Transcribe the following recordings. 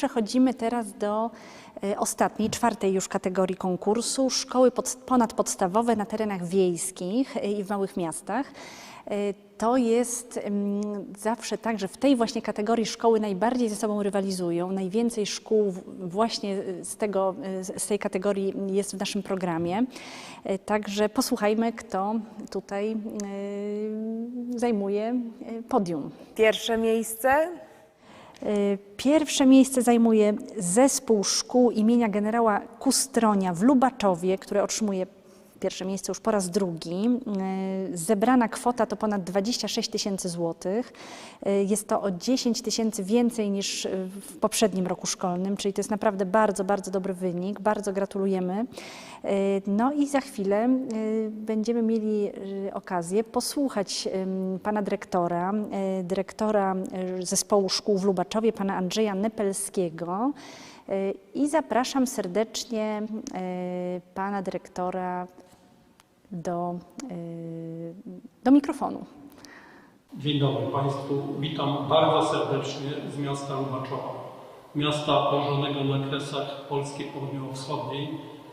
przechodzimy teraz do e, ostatniej, czwartej już kategorii konkursu szkoły pod, ponadpodstawowe na terenach wiejskich e, i w małych miastach. E, To jest em, zawsze tak, że w tej właśnie kategorii szkoły najbardziej ze sobą rywalizują. Najwięcej szkół właśnie z, tego, z tej kategorii jest w naszym programie. Także posłuchajmy, kto tutaj zajmuje podium. Pierwsze miejsce Pierwsze miejsce zajmuje zespół szkół imienia generała Kustronia w Lubaczowie, który otrzymuje pierwsze miejsce już po raz drugi. Y, Zebrana kwota to ponad 26 tysięcy złotych. Y, Jest to o 10 tysięcy więcej niż y, w poprzednim roku szkolnym, czyli to jest naprawdę bardzo, bardzo dobry wynik. Bardzo gratulujemy. No i za chwilę będziemy mieli okazję posłuchać pana dyrektora, dyrektora zespołu szkół w Lubaczowie, pana Andrzeja Nepelskiego. I zapraszam serdecznie pana dyrektora do, y, do mikrofonu. Dzień dobry Państwu. Witam bardzo serdecznie z miasta Lubaczowa. Miasta położonego na kresach Polski Południowo-Wschodniej.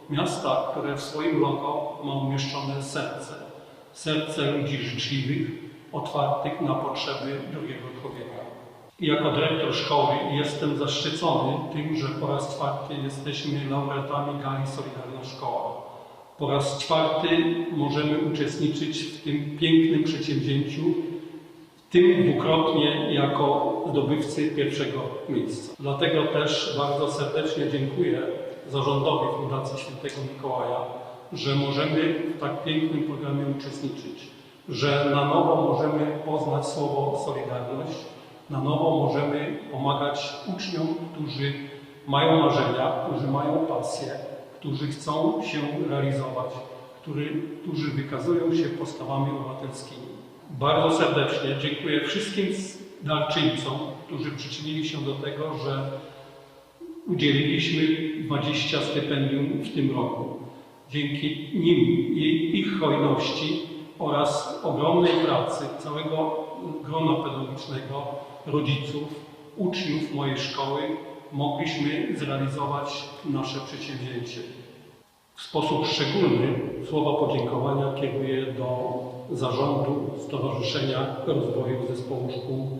Miasta, które w swoim logo ma umieszczone serce. Serce ludzi życzliwych, otwartych na potrzeby drugiego człowieka. Jako dyrektor szkoły jestem zaszczycony tym, że po raz czwarty jesteśmy laureatami Gali Solidarna Szkoła. Po raz czwarty możemy uczestniczyć w tym pięknym przedsięwzięciu, w tym dwukrotnie jako zdobywcy pierwszego miejsca. Dlatego też bardzo serdecznie dziękuję zarządowi Fundacji Świętego Mikołaja, że możemy w tak pięknym programie uczestniczyć, że na nowo możemy poznać słowo Solidarność, na nowo możemy pomagać uczniom, którzy mają marzenia, którzy mają pasję, którzy chcą się realizować, który, którzy wykazują się postawami obywatelskimi. Bardzo serdecznie dziękuję wszystkim darczyńcom, którzy przyczynili się do tego, że udzieliliśmy 20 stypendium w tym roku. Dzięki nim i ich hojności oraz ogromnej pracy całego grona pedagogicznego, rodziców, uczniów mojej szkoły mogliśmy zrealizować nasze przedsięwzięcie. W sposób szczególny słowa podziękowania kieruję do zarządu Stowarzyszenia Rozwoju Zespołu Szkół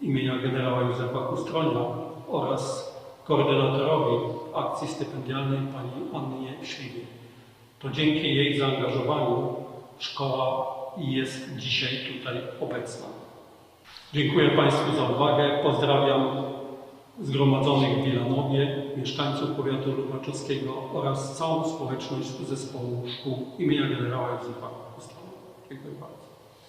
imienia generała Józefa Kustronia oraz koordynatorowi akcji stypendialnej pani Annie Śliwie. To dzięki jej zaangażowaniu szkoła jest dzisiaj tutaj obecna. Dziękuję Państwu za uwagę. Pozdrawiam zgromadzonych w Wilanowie, mieszkańców powiatu lubaczowskiego oraz całą społeczność zespołu szkół imienia generała Józefa Kustronia. Dziękuję bardzo.